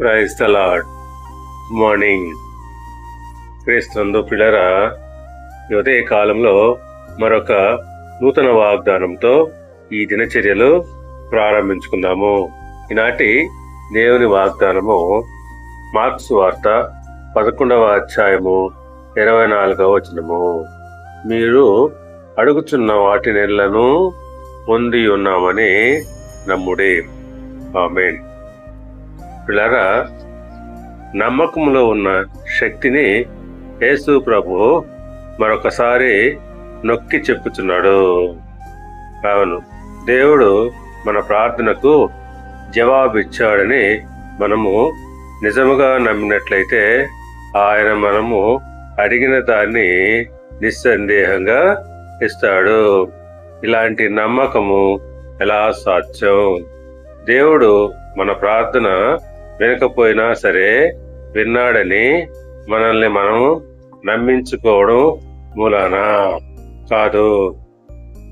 Praise the lord morning. క్రీస్తునందు పిల్లరా ఈ ఉదయ కాలంలో మరొక నూతన వాగ్దానంతో ఈ దినచర్యలు ప్రారంభించుకుందాము. ఈనాటి దేవుని వాగ్దానము మార్క్స్ వార్త పదకొండవ అధ్యాయము ఇరవై నాలుగవ వచనము. మీరు అడుగుచున్న వాటి నెలలను పొంది ఉన్నామని నమ్ముడే. ఆమెన్. పిల్లరా నమ్మకంలో ఉన్న శక్తిని యేసు ప్రభు మరొకసారి నొక్కి చెప్పుచున్నాడు. అవును దేవుడు మన ప్రార్థనకు జవాబిచ్చాడని మనము నిజముగా నమ్మినట్లయితే ఆయన మనము అడిగిన దాన్ని నిస్సందేహంగా ఇస్తాడు. ఇలాంటి నమ్మకము ఎలా సాధ్యం? దేవుడు మన ప్రార్థన వినకపోయినా సరే విన్నాడని మనల్ని మనం నమ్మించుకోవడం మూలాన? కాదు.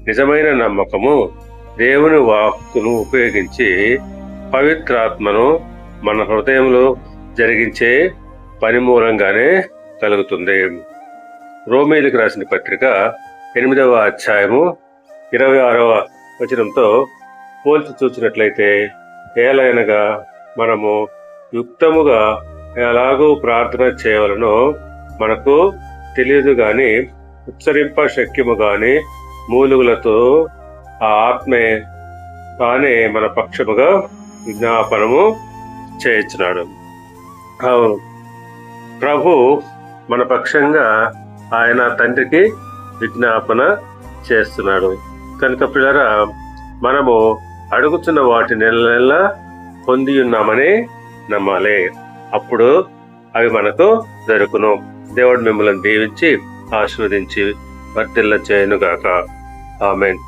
నిజమైన నమ్మకము దేవుని వాక్కును ఉపయోగించి పవిత్రాత్మను మన హృదయంలో జరిగించే పని మూలంగానే కలుగుతుంది. రోమేలికి రాసిన పత్రిక ఎనిమిదవ అధ్యాయము ఇరవై ఆరవ వచనంతో పోల్చి చూసినట్లయితే ఏలైనగా మనము యుక్తముగా ఎలాగూ ప్రార్థన చేయవలనో మనకు తెలియదు గాని ఉచ్చరింప శక్యము గాని మూలుగులతో ఆ ఆత్మే తానే మన పక్షముగా విజ్ఞాపనము చేయించినాడు. అవును. ప్రభు మన పక్షంగా ఆయన తండ్రికి విజ్ఞాపన చేస్తున్నాడు. కనుక పిల్లరా మనము అడుగుతున్న వాటి నెల నెల పొంది ఉన్నామని నమ్మాలి. అప్పుడు అవి మనకు దొరుకును. దేవుడు మిమ్మల్ని దీవించి ఆశీర్వదించి వర్తిల్ల చేయనుగాక ఆమెన్.